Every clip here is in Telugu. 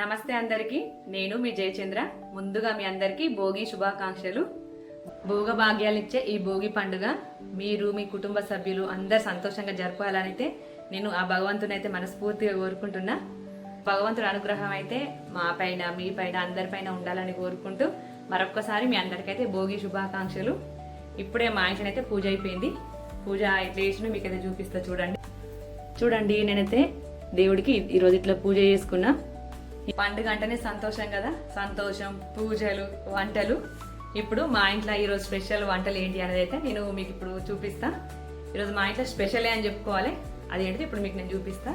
నమస్తే అందరికీ. నేను మీ జయచంద్ర. ముందుగా మీ అందరికీ భోగి శుభాకాంక్షలు. భోగ భాగ్యాలిచ్చే ఈ భోగి పండుగ మీరు మీ కుటుంబ సభ్యులు అందరు సంతోషంగా జరపాలనైతే నేను ఆ భగవంతుని అయితే మనస్ఫూర్తిగా కోరుకుంటున్నా. భగవంతుడి అనుగ్రహం అయితే మా పైన మీ పైన అందరిపైన ఉండాలని కోరుకుంటూ మరొక్కసారి మీ అందరికైతే భోగి శుభాకాంక్షలు. ఇప్పుడే మా ఇంట్లోనైతే పూజ అయిపోయింది. పూజ ఎట్లా చేసిన మీకు అయితే చూపిస్తా చూడండి. చూడండి నేనైతే దేవుడికి ఈరోజు ఇట్లా పూజ చేసుకున్నా. పండుగ అంటేనే సంతోషం కదా? సంతోషం పూజలు వంటలు. ఇప్పుడు మా ఇంట్లో ఈరోజు స్పెషల్ వంటలు ఏంటి అనేది అయితే నేను మీకు ఇప్పుడు చూపిస్తా. ఈరోజు మా ఇంట్లో స్పెషలే అని చెప్పుకోవాలి. అది ఏంటిది ఇప్పుడు మీకు నేను చూపిస్తా.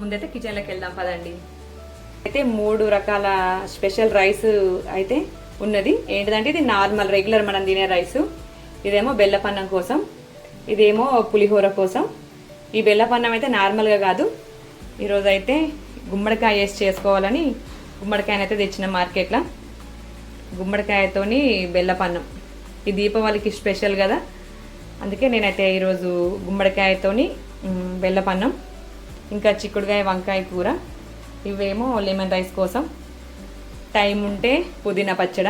ముందైతే కిచెన్లోకి వెళ్దాం పదండి. అయితే మూడు రకాల స్పెషల్ రైస్ అయితే ఉన్నది. ఏంటిదంటే ఇది నార్మల్ రెగ్యులర్ మనం తినే రైస్. ఇదేమో బెల్లపన్నం కోసం. ఇదేమో పులిహోర కోసం. ఈ బెల్లపన్నం అయితే నార్మల్గా కాదు. ఈరోజు అయితే గుమ్మడికాయ వేసి చేసుకోవాలని గుమ్మడికాయని అయితే తెచ్చిన మార్కెట్లో. గుమ్మడికాయతోని బెల్లపన్నం. ఈ దీపావళికి స్పెషల్ కదా. అందుకే నేనైతే ఈరోజు గుమ్మడికాయతోని బెల్లపన్నం ఇంకా చిక్కుడుకాయ వంకాయ కూర ఇవేమో లెమన్ రైస్ కోసం. టైం ఉంటే పుదీనా పచ్చడ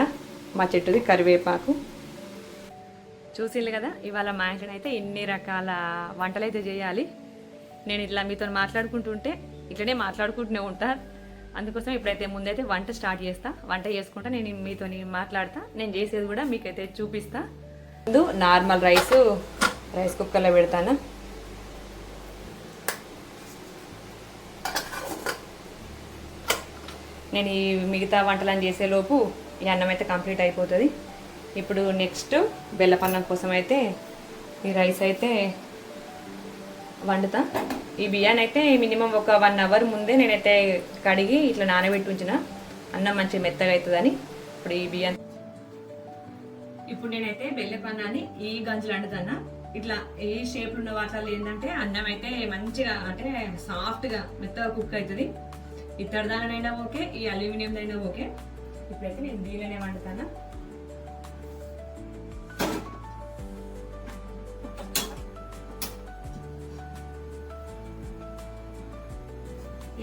మా చెట్టుది కరివేపాకు. చూసిండ్రు కదా ఇవాళ మా ఇంట్లో అయితే ఇన్ని రకాల వంటలు అయితే చేయాలి. నేను ఇట్లా మీతో మాట్లాడుకుంటుంటే ఇట్లనే మాట్లాడుకుంటూనే ఉంటా. అందుకోసం ఇప్పుడైతే ముందైతే వంట స్టార్ట్ చేస్తా. వంట చేసుకుంటా నేను మీతో మాట్లాడతా. నేను చేసేది కూడా మీకైతే చూపిస్తా. ముందు నార్మల్ రైస్ రైస్ కుక్కర్లో పెడతాను. నేను ఈ మిగతా వంటలను చేసేలోపు ఈ అన్నం అయితే కంప్లీట్ అయిపోతుంది. ఇప్పుడు నెక్స్ట్ బెల్లపన్నం కోసం అయితే ఈ రైస్ అయితే వండుతా. ఈ బియ్యాన్ని అయితే మినిమం ఒక వన్ అవర్ ముందే నేనైతే కడిగి ఇట్లా నానబెట్టి ఉంచిన. అన్నం మంచిగా మెత్తగా అవుతుందని ఇప్పుడు ఈ బియ్యాన్ని. ఇప్పుడు నేనైతే బెల్లపన్నాన్ని ఈ గంజులు వండుతాను ఇట్లా ఏ షేప్ ఉన్న వాటిలో ఏంటంటే అన్నం అయితే మంచిగా అంటే సాఫ్ట్గా మెత్తగా కుక్ అవుతుంది ఇత్తడి దానినైనా ఓకే ఈ అల్యూమినియం అయినా ఓకే. ఇప్పుడైతే నేను దీనిలోనే వండుతాను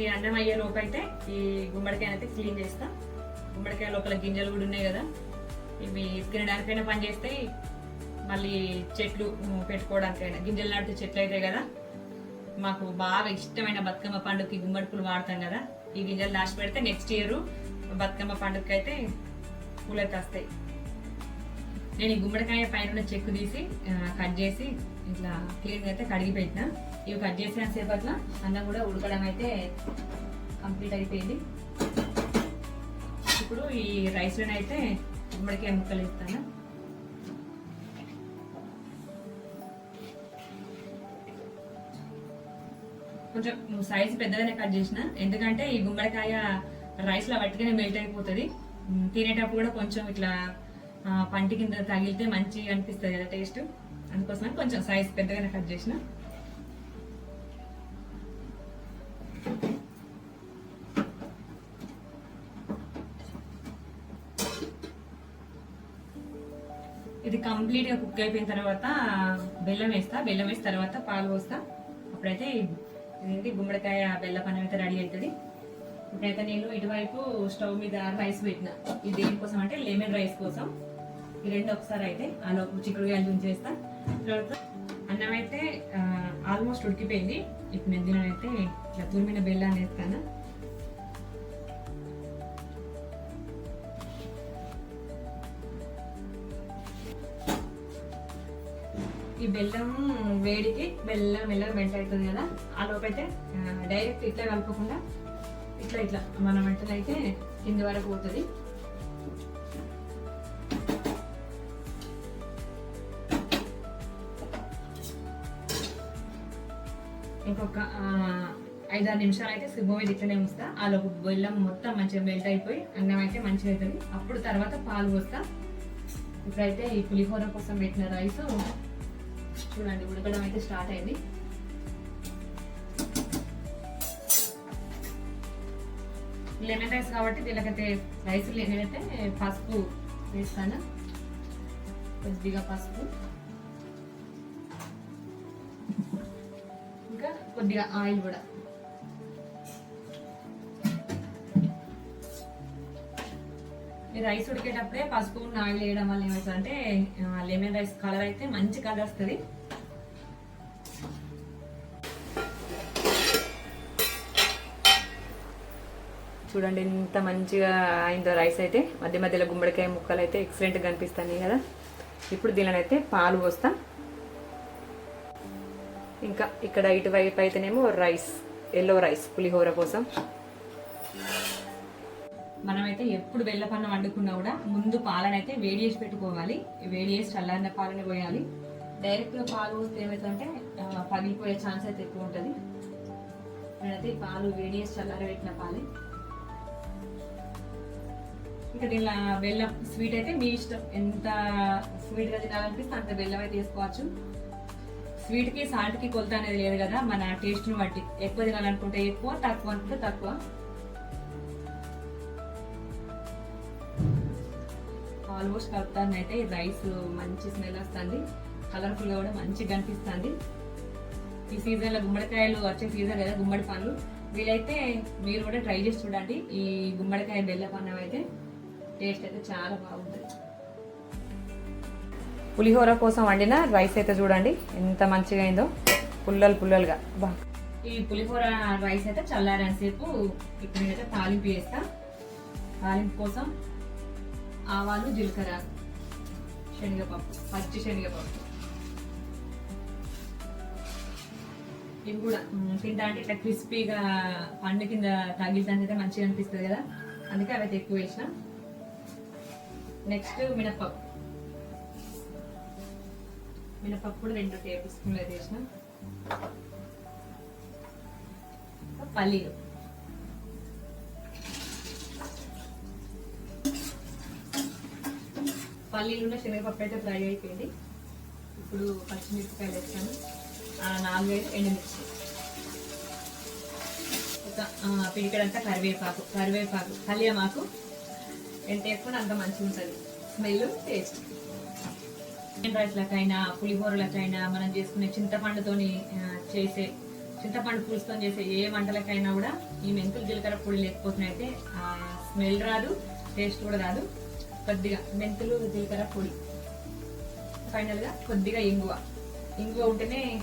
ఈ అన్నం అయ్యే లోపు అయితే ఈ గుమ్మడికాయ అయితే క్లీన్ చేస్తా. గుమ్మడికాయ లోపల గింజలు కూడా ఉన్నాయి కదా. ఇవి తినడానికైనా పని చేస్తాయి మళ్ళీ చెట్లు పెట్టుకోవడానికైనా గింజలు నాటితే చెట్లు అవుతాయి కదా. మాకు బాగా ఇష్టమైన బతుకమ్మ పండుగకి గుమ్మడి పూలు వాడతాం కదా. ఈ గింజలు దాచి పెడితే నెక్స్ట్ ఇయర్ బతుకమ్మ పండుగకి అయితే పూలు అయితే వస్తాయి నేను ఈ గుమ్మడికాయ పైన ఉన్న చెక్కు తీసి కట్ చేసి ఇట్లా క్లీన్గా అయితే కడిగి పెట్టినా. ఇవి కట్ చేసిన సేపట్లో అన్నం కూడా ఉడకడం అయితే కంప్లీట్ అయిపోయింది. ఇప్పుడు ఈ రైస్లోనైతే అయితే గుమ్మడికాయ ముక్కలు ఇస్తాను కొంచెం సైజ్ పెద్దగానే కట్ చేసిన ఎందుకంటే ఈ గుమ్మడికాయ రైస్లో పట్టుకునే వట్టిగానే మెల్ట్ అయిపోతుంది. తినేటప్పుడు కూడా కొంచెం ఇట్లా పంటి కింద తగిలితే మంచిగా అనిపిస్తుంది కదా టేస్ట్ అందుకోసం కొంచెం సైజ్ పెద్దగానే కట్ చేసిన. కంప్లీట్గా కుక్ అయిపోయిన తర్వాత బెల్లం వేస్తా. బెల్లం వేసిన తర్వాత పాలు పోస్తా. అప్పుడైతే ఇదేంటి గుమ్మడికాయ బెల్లం అన్నం అయితే రెడీ అవుతుంది. ఇప్పుడైతే నేను ఇటువైపు స్టవ్ మీద రైస్ పెట్టిన. ఇది దేనికోసం అంటే లెమన్ రైస్ కోసం. ఈ రెండు ఒకసారి అయితే అలా లోపు చిక్కుడుగాయలు ఉంచేస్తా తర్వాత అన్నం అయితే ఆల్మోస్ట్ ఉడికిపోయింది. ఇప్పుడు నేను దీనినైతే ఇట్లా తురిమిన బెల్లాన్ని వేస్తాను. ఈ బెల్లం వేడికి బెల్లం బెల్లం మెంట్ అవుతుంది కదా ఆ లోపైతే డైరెక్ట్ ఇట్లా కలపకుండా ఇట్లా ఇట్లా మన వెంటనే అయితే కింద వరకు పోతుంది. ఇంకొక ఐదారు నిమిషాలు అయితే సిబ్బ మీద ఇట్లనే ఉంచుతా. ఆ లోపు బెల్లం మొత్తం మంచిగా మెల్ట్ అయిపోయి అన్నం అయితే మంచిగా అవుతుంది అప్పుడు తర్వాత పాలు పోస్తా. ఇప్పుడైతే ఈ పులిహోర కోసం పెట్టిన రైస్ చూడండి ఉడకడం అయితే స్టార్ట్ అయింది. లెమన్ రైస్ కాబట్టి దీనికైతే రైస్ నేనైతే పసుపు వేస్తాను. కొద్దిగా పసుపు. ఇంకా కొద్దిగా ఆయిల్ కూడా. రైస్ ఉడికేటప్పుడే పసుపు ఆయిల్ వేయడం వల్ల ఏమవుతుందంటే లెమన్ రైస్ కలర్ అయితే మంచి కలర్ వస్తుంది. చూడండి ఎంత మంచిగా అయిందో రైస్ అయితే. మధ్య మధ్యలో గుమ్మడికాయ ముక్కలు అయితే ఎక్సలెంట్గా కనిపిస్తాయి కదా. ఇప్పుడు దీనినైతే పాలు పోస్తాం. ఇంకా ఇక్కడ ఇటువైపు అయితేనేమో రైస్ ఎల్లో రైస్ పులిహోర కోసం. మనమైతే ఎప్పుడు బెల్లపన్నం వండుకున్నా కూడా ముందు పాలనైతే వేడి చేసి పెట్టుకోవాలి. వేడి చేసి చల్లారిన పాలని పోయాలి. డైరెక్ట్గా పాలు పోస్తే ఏమవుతుందంటే పగిలిపోయే ఛాన్స్ అయితే ఎక్కువ ఉంటుంది. నేనైతే పాలు వేడి చేసి చల్లారి పెట్టిన పాలే. ఇక దీనిలో బెల్లం స్వీట్ అయితే మీ ఇష్టం. ఎంత స్వీట్గా తినాలనిపిస్తే అంత బెల్లం అయితే వేసుకోవచ్చు. స్వీట్కి సాల్ట్కి కొలత అనేది లేదు కదా మన టేస్ట్ని బట్టి. ఎక్కువ తినాలనుకుంటే ఎక్కువ తక్కువ అనుకుంటే తక్కువ. ఆల్మోస్ట్ కలుపుతాను అయితే. రైస్ మంచి స్మెల్ వస్తుంది. కలర్ఫుల్గా కూడా మంచిగా కనిపిస్తుంది. ఈ సీజన్లో గుమ్మడికాయలు వచ్చే సీజన్ కదా గుమ్మడి పండ్లు. వీలైతే మీరు కూడా ట్రై చేసి చూడండి. ఈ గుమ్మడికాయ బెల్ల పన్నం అయితే టేస్ట్ అయితే చాలా బాగుంటుంది. పులిహోర కోసం వండిన రైస్ అయితే చూడండి. ఎంత మంచిగా అయిందో. పుల్లలు పుల్లలుగా. బా. ఈ పులిహోర రైస్ అయితే చల్లారేసేపు ఇప్పుడు నేనైతే తాలింపు వేస్తా తాలింపు కోసం ఆవాలు జీలకర్ర శనగపప్పు పచ్చి శనగపప్పు. ఇవి కూడా తింటా అంటే ఇట్లా క్రిస్పీగా పండు కింద తగిలితే మంచిగా అనిపిస్తుంది కదా? అందుకే అవి అయితే ఎక్కువ వేసిన. నెక్స్ట్ మినపప్పు మినపప్పు కూడా రెండు టేబుల్ స్పూన్లు అయితే వేసిన. పల్లీలు. పల్లీలు ఉన్న శనగపప్పు అయితే ఫ్రై అయిపోయింది. ఇప్పుడు పచ్చిమిరపకాయలు వేస్తాను నాలుగు నాలుగైదు ఎండుమిర్చి. ఒక పిడికడంతా కరివేపాకు కరివేపాకు కళ్యామాకు. ఎంత ఎక్కువ అంత మంచిగా ఉంటుంది స్మెల్ టేస్ట్. చికెన్ రైస్లకైనా పులిహోరలకైనా మనం చేసుకునే చింతపండుతోని చేసే చింతపండు పులుసుతో చేసే ఏ వంటలకైనా కూడా ఈ మెంతులు జీలకర్ర పొడి లేకపోతే అయితే స్మెల్ రాదు టేస్ట్ కూడా రాదు. కొద్దిగా మెంతులు జీలకర్ర పొడి. ఫైనల్గా కొద్దిగా ఇంగువ. ఇంగువ ఉంటేనే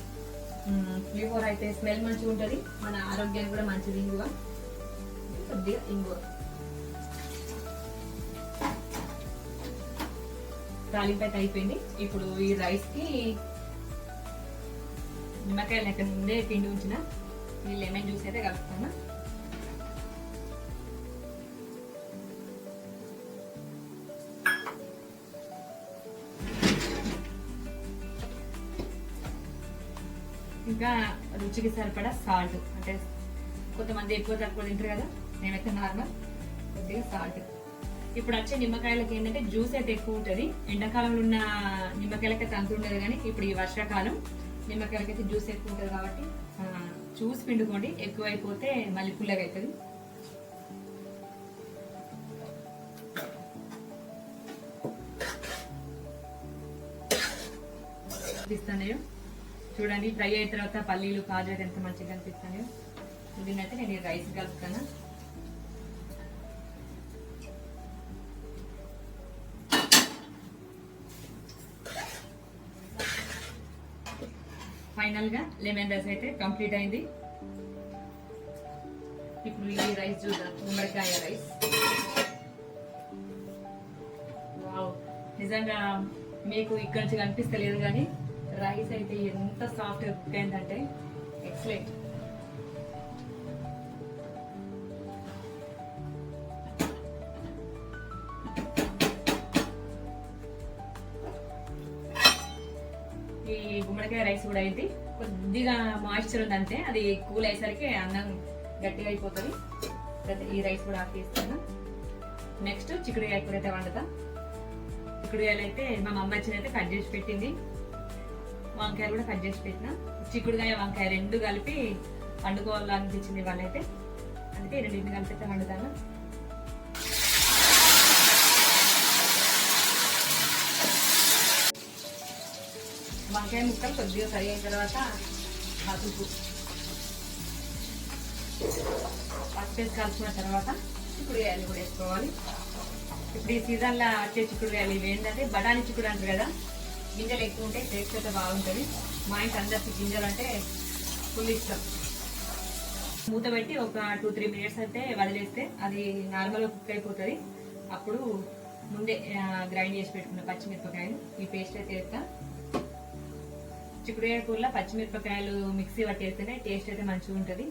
మ్, అయితే స్మెల్ మంచిగా ఉంటుంది. మన ఆరోగ్యానికి కూడా మంచిది ఇంగువ. కొద్దిగా ఇంగువ. తాలింపు అయితే అయిపోయింది. ఇప్పుడు ఈ రైస్కి నిమ్మకాయలు ఎక్కడ ముందే పిండి ఉంచిన. ఈ లెమన్ జ్యూస్ అయితే కలుపుతాను ఇంకా రుచికి సరిపడా సాల్ట్. అంటే కొంతమంది ఎక్కువ తక్కువ తింటారు కదా నేనైతే నార్మల్ కొద్దిగా సాల్ట్. ఇప్పుడు వచ్చే నిమ్మకాయలకి ఏంటంటే జ్యూస్ అయితే ఎక్కువ ఉంటుంది. ఎండాకాలంలో ఉన్న నిమ్మకాయలకి అంత ఉండదు కానీ ఇప్పుడు ఈ వర్షాకాలం నిమ్మకాయలకైతే జ్యూస్ ఎక్కువ ఉంటుంది కాబట్టి చూసి పిండుకోండి. ఎక్కువ అయిపోతే మళ్ళీ పుల్లగా అవుతుంది కనిపిస్తున్నాయో చూడండి ఫ్రై అయిన తర్వాత పల్లీలు కాజు అయితే ఎంత మంచిగా కనిపిస్తాయో దీన్నైతే నేను రైస్ కలుపుతాను. ఫైనల్గా లెమన్ రైస్ అయితే కంప్లీట్ అయింది. ఇప్పుడు ఈ రైస్ చూద్దాం గుమ్మడికాయ రైస్. వావ్ నిజంగా మీకు ఇక్కడ నుంచి కనిపిస్తలేదు కానీ రైస్ అయితే ఎంత సాఫ్ట్ కుక్ అయిందంటే ఎక్సలెంట్. ఈ గుమ్మడికాయ రైస్ కూడా అయింది. కొద్దిగా మాయిశ్చర్ ఉంది అంతే అది కూల్ అయ్యేసరికి అన్నం గట్టిగా అయిపోతుంది. అయితే ఈ రైస్ కూడా ఆఫ్ చేస్తాను. నెక్స్ట్ చిక్కుడుకాయ కూర అయితే వండుతా. చిక్కుడుకాయలు అయితే మా మమ్మ వచ్చినైతే కట్ చేసి పెట్టింది. వంకాయలు కూడా కట్ చేసి పెట్టిన. చిక్కుడుకాయ వంకాయ రెండు కలిపి వండుకోవాలనిపించింది వాళ్ళైతే. అందుకే రెండింటిని కలిపి అయితే వండుతాను. వంకాయ ముక్కలు కొద్దిగా ఫ్రై అయిన తర్వాత పసుపు. పసుపు వేసి కలుపుకున్న తర్వాత చిక్కుడుకాయలు కూడా వేసుకోవాలి. ఇప్పుడు ఈ సీజన్లో వచ్చే చిక్కుడుకాయలు ఇవి ఏంటంటే బఠానీ చిక్కుడు అంటారు కదా గింజలు ఎక్కువ ఉంటే టేస్ట్ అయితే బాగుంటుంది. మా ఇంటి అందరికి గింజలు అంటే ఫుల్ ఇష్టం. మూత పెట్టి ఒక టూ త్రీ మినిట్స్ అయితే వదిలేస్తే అది నార్మల్గా కుక్ అయిపోతుంది. అప్పుడు ముందే గ్రైండ్ చేసి పెట్టుకున్న పచ్చిమిరపకాయలు. ఈ పేస్ట్ అయితే వేస్తా. చిక్కుడుకాయ కూరలో పచ్చిమిరపకాయలు మిక్సీ పట్టేస్తేనే టేస్ట్ అయితే మంచిగా ఉంటుంది.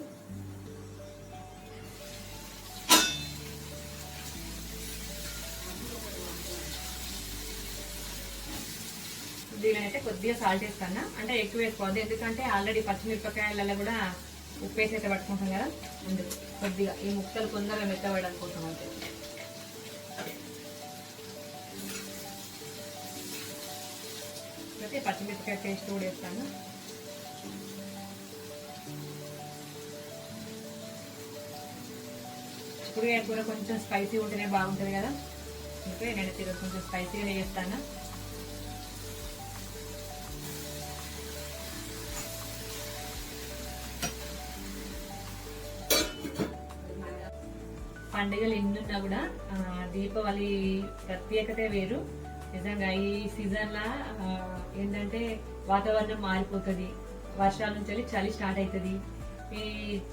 దీనినైతే కొద్దిగా సాల్ట్ వేస్తాను. అంటే ఎక్కువ వేసుకోవద్దు. ఎందుకంటే ఆల్రెడీ పచ్చిమిరపకాయలలో కూడా ఉప్పు వేసి అయితే పట్టుకుంటాం కదా. అందుకు కొద్దిగా ఈ ముక్కలు కొందరు మెత్తబడడం కోసం అంతే అయితే పచ్చిమిరపకాయ పేస్ట్ కూడా వేస్తాను. చిక్కుడుకాయ కూర కొంచెం స్పైసీ ఉంటేనే బాగుంటుంది కదా. అందుకే నేను ఈరోజు కొంచెం స్పైసీగానే చేస్తాను. పండుగలు ఎన్నున్నా కూడా దీపావళి ప్రత్యేకత వేరు. నిజంగా ఈ సీజన్లో ఏంటంటే వాతావరణం మారిపోతుంది. వర్షాల నుంచి వెళ్ళి చలి స్టార్ట్ అవుతుంది ఈ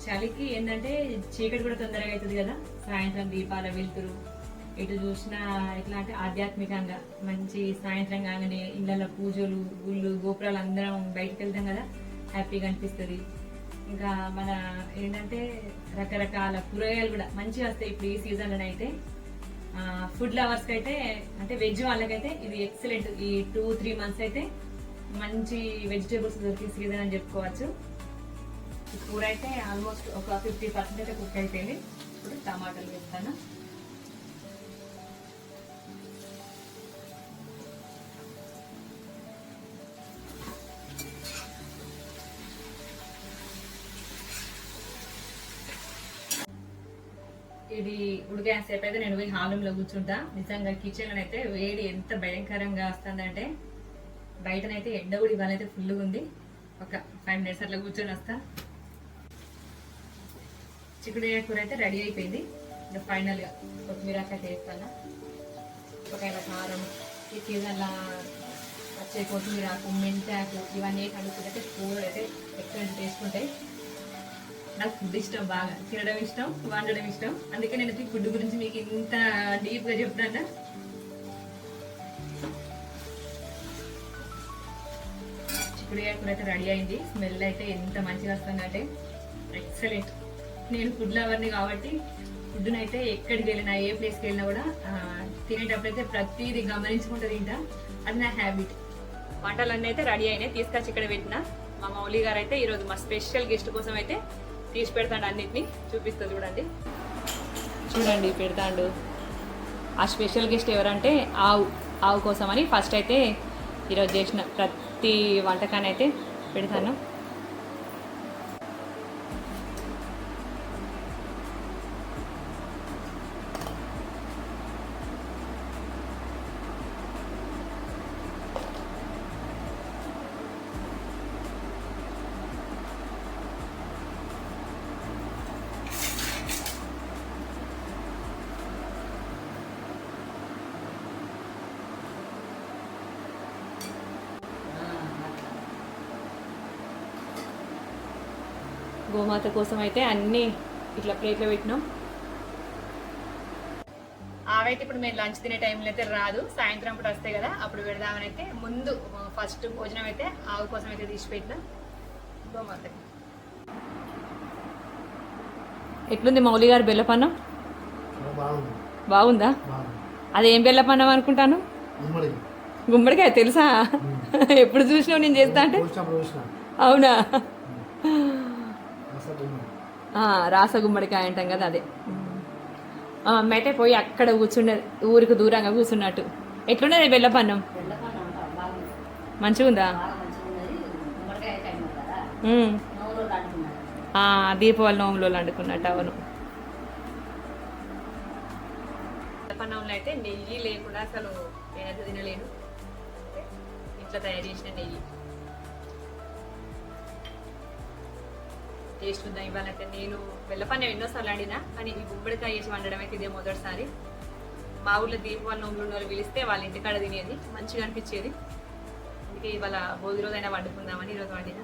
చలికి ఏంటంటే చీకటి కూడా తొందరగా అవుతుంది కదా. సాయంత్రం దీపాల వెళ్తురు ఇటు చూసినా ఎట్లా అంటే ఆధ్యాత్మికంగా. మంచి సాయంత్రం కాగానే ఇళ్ళల్లో పూజలు గుళ్ళు గోపురాలు అందరం బయటకు వెళ్తాం కదా. హ్యాపీగా అనిపిస్తుంది. ఇంకా మన ఏంటంటే రకరకాల కూరగాయలు కూడా మంచిగా వస్తాయి ఇప్పుడు ఈ సీజన్లో అయితే. ఫుడ్ లవర్స్కి అయితే అంటే వెజ్ వాళ్ళకైతే ఇది ఎక్సలెంట్ ఈ టూ త్రీ మంత్స్ అయితే మంచి వెజిటేబుల్స్ దొరికే సీజన్ అని చెప్పుకోవచ్చు. కూర అయితే ఆల్మోస్ట్ ఒక ఫిఫ్టీ పర్సెంట్ అయితే కుక్ అయిపోయింది. ఇప్పుడు టమాటాలు వేస్తాను. ఇది ఉడికేసేపు అయితే నేను పోయి హాలంలో కూర్చుంటా నిజంగా కిచెన్ అయితే వేడి ఎంత భయంకరంగా వస్తుందంటే బయటనైతే ఎండ కూడా ఇవాళ అయితే ఫుల్గా ఉంది. ఒక ఫైవ్ మినిట్స్ అట్లా కూర్చొని వస్తా. చిక్కుడుకాయ కూర అయితే రెడీ అయిపోయింది. ఇంకా ఫైనల్గా కొత్తిమీర అయితే వేస్తాను ఒకవేళ కారం ఈ సీజన్లో వచ్చే కొత్తిమీర ఆకు మెంతాకు ఇవన్నీ కలుపుకుంటే కూర అయితే ఎక్సలెంట్ టేస్ట్ ఉంటాయి. నాకు ఫుడ్ ఇష్టం బాగా. తినడం ఇష్టం వండడం ఇష్టం. అందుకే నేను ఈ ఫుడ్ గురించి మీకు ఇంత డీప్గా చెప్తాను. చిక్కుడుకాయ కూర అయితే రెడీ అయింది. స్మెల్ అయితే ఎంత మంచిగా వస్తుందంటే ఎక్సలెంట్ నేను ఫుడ్ లవర్ని కాబట్టి ఫుడ్ని అయితే ఎక్కడికి వెళ్ళినా ఏ ప్లేస్కి వెళ్ళినా కూడా తినేటప్పుడైతే ప్రతిదీ గమనించుకుంటూ తింటా. అది నా హ్యాబిట్ వంటలన్నీ అయితే రెడీ అయినాయి. తీసుకొచ్చి ఇక్కడ పెట్టిన. మా మౌలి గారు అయితే ఈరోజు మా స్పెషల్ గెస్ట్ కోసం అయితే తీసి పెడతాడు అన్నిటిని. చూపిస్తా చూడండి. చూడండి పెడతాడు. ఆ స్పెషల్ గెస్ట్ ఎవరంటే ఆవు ఆవు కోసం అని ఫస్ట్ అయితే ఈరోజు చేసిన ప్రతి వంటకాన్ని అయితే పెడతాను. గోమాత కోసం అయితే అన్నీ ఇట్లా ప్లేట్లో పెట్టినాం. ఆవైతే ఇప్పుడు మేము లంచ్ తినే టైంలో అయితే రాదు. సాయంత్రం పూట వస్తాయి కదా అప్పుడు పెడదామని అయితే ముందు ఫస్ట్ భోజనం అయితే ఆవు కోసం అయితే తీసి పెట్టినా. గోమాతకి ఎట్లుంది మౌలి గారు బెల్లపన్నం బాగుంది. అదేం బెల్లపన్నం అనుకుంటాను? గుమ్మడికాయ తెలుసా? ఎప్పుడు చూసినావు నేను చేస్తా అంటే? అవునా? రాస గుమ్మడికాయ అంటాం కదా అదే. మెట పోయి అక్కడ కూర్చున్నది ఊరికి దూరంగా కూర్చున్నట్టు. ఎట్లున్నది బెల్లపన్నం? మంచిగా ఉందా దీపావళి నోములో వండుకున్నట్టు అవును. బెల్లపన్నంలో అయితే నెయ్యి లేకుండా అసలు నేనైతే తినలేను ఇంట్లో తయారు చేసిన నెయ్యి. టేస్ట్ చూద్దాం ఇవ్వాలంటే నేను బెల్లపన్నం ఎన్నోసార్లు అడినా కానీ ఈ గుమ్మడికాయ వేసి వండడం అయితే ఇదే మొదటిసారి. మా ఊళ్ళో దీపావళి నోములు ఉన్న వాళ్ళు పిలిస్తే వాళ్ళ ఇంటికాడ తినేది మంచిగా అనిపించేది. అందుకే ఇవాళ భోగి రోజైనా వండుకుందామని ఈరోజు వండిన.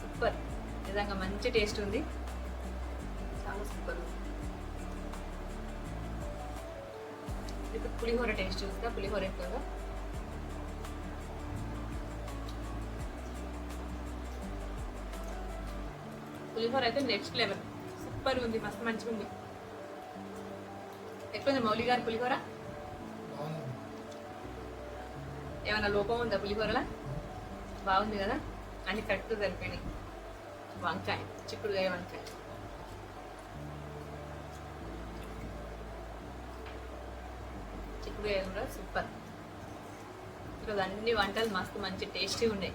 సూపర్. నిజంగా మంచి టేస్ట్ ఉంది. చాలా సూపర్ ఉంది. ఇప్పుడు పులిహోర టేస్ట్ చూస్తా పులిహోర ఎక్కువగా. పులిహోర అయితే నెక్స్ట్ లెవెల్ సూపర్ ఉంది మస్తు మంచిగా ఉంది. ఎక్కువ మౌలి గారి పులిహోర? ఏమైనా లోపం ఉందా పులిహోరలా? బాగుంది కదా? అన్ని కరెక్ట్ సరిపోయినాయి. వంకాయ చిక్కుడుకాయ వంకాయ. చిక్కుడుకాయ కూడా సూపర్ ఈరోజు అన్ని వంటలు మస్తు మంచి టేస్టీ ఉన్నాయి.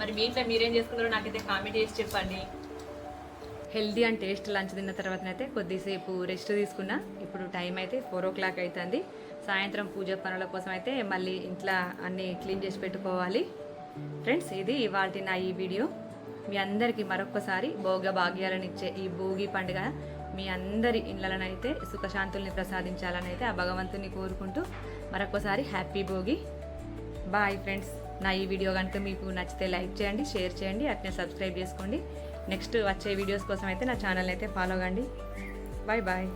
మరి మీ ఇంట్లో మీరేం చేసుకున్నారో నాకైతే కామెంట్ చేసి చెప్పండి. హెల్దీ అండ్ టేస్ట్ లంచ్ తిన్న తర్వాత అయితే కొద్దిసేపు రెస్ట్ తీసుకున్నా. ఇప్పుడు టైం అయితే ఫోర్ ఓ క్లాక్ అవుతుంది సాయంత్రం పూజ పనుల కోసం అయితే మళ్ళీ ఇంట్లో అన్ని క్లీన్ చేసి పెట్టుకోవాలి. ఫ్రెండ్స్ ఇది ఇవాళ నా ఈ వీడియో మీ అందరికీ మరొకసారి భోగ భాగ్యాలను ఇచ్చే ఈ భోగి పండుగ. మీ అందరి ఇళ్ళనైతే సుఖశాంతుల్ని ప్రసాదించాలని అయితే ఆ భగవంతుని కోరుకుంటూ మరొకసారి హ్యాపీ భోగి. బాయ్ ఫ్రెండ్స్ నా ఈ వీడియో కనుక మీకు నచ్చితే లైక్ చేయండి షేర్ చేయండి అట్నే సబ్స్క్రైబ్ చేసుకోండి. నెక్స్ట్ వచ్చే వీడియోస్ కోసం అయితే నా ఛానల్ అయితే ఫాలో కండి. Bye bye